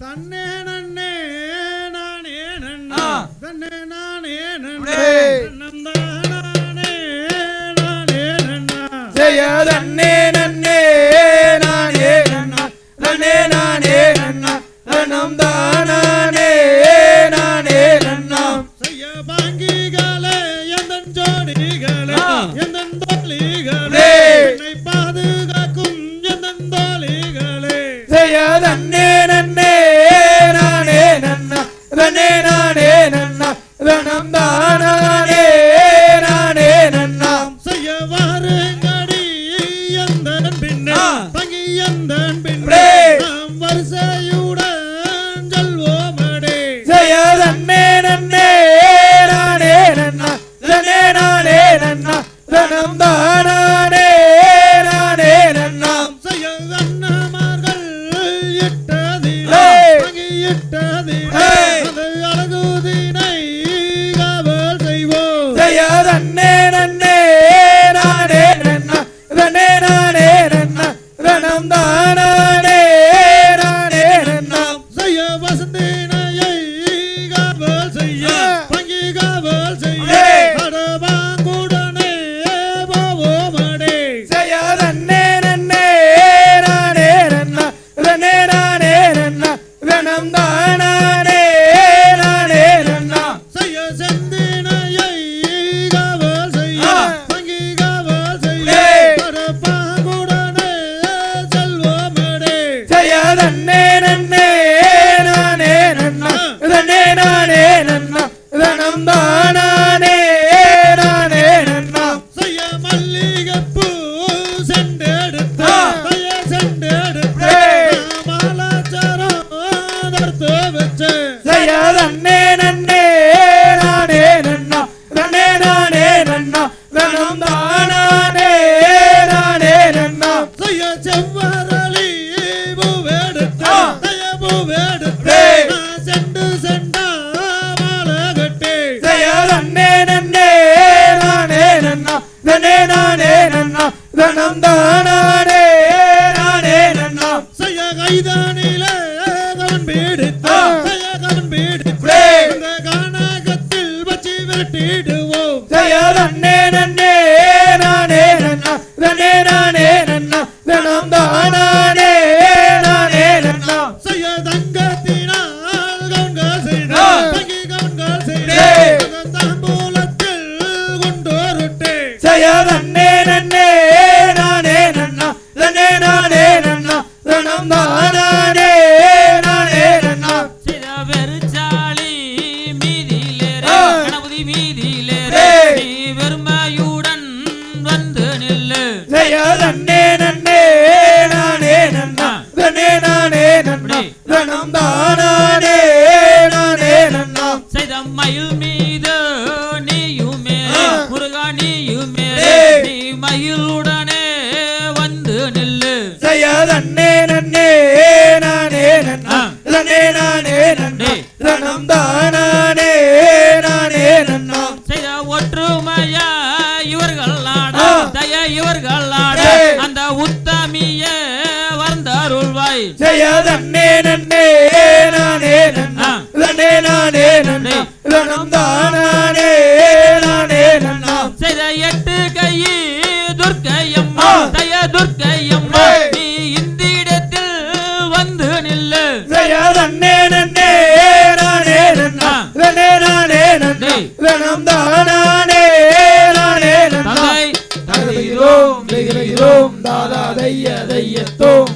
தன்னே நன்னே நானே நன்னா தன்னே நானே நன்னே நந்தா நானே நானே நன்னா ஜெயதா 감사합니다. நன்னா நனம் தானே நானே நன்னா. செய்ய செவ்வரளி பூவேடுத்தா செய்ய பூவேடுத்தே செண்டு செண்டா வாழகட்டே. செய்ய நன்னே நன்னே. நானே நன்னா. நன்னே நானே நன்னா. கானகத்தில் வச்சு விரட்டிடுவோம் ಜಯ ನನ್ನೇ ನನ್ನೇ ஆயிரம் மயில் மீது நீயுமே முருகா நீயுமே. நீ மயிலுடனே வந்து நில்லு. செய்ய நன்னே நன்னே நானே நன்னே. நானே நன்னே. நனம் தானே நானே நன்னா. செய்த ஒற்றுமையா இவர்கள் நாடா தய இவர்கள் அந்த உத்தமிய வந்தாருள்வாய். நன்னே நன்னே துர்க்கையம்மா நீ இந்த இடத்தில் வந்து நில்லு. நன்னே நன்னே நானே நன்னா. நானே நானே நன்னே. வேணம் தானானே நானே நன்னா. தாதா தைய தையத்தோம்.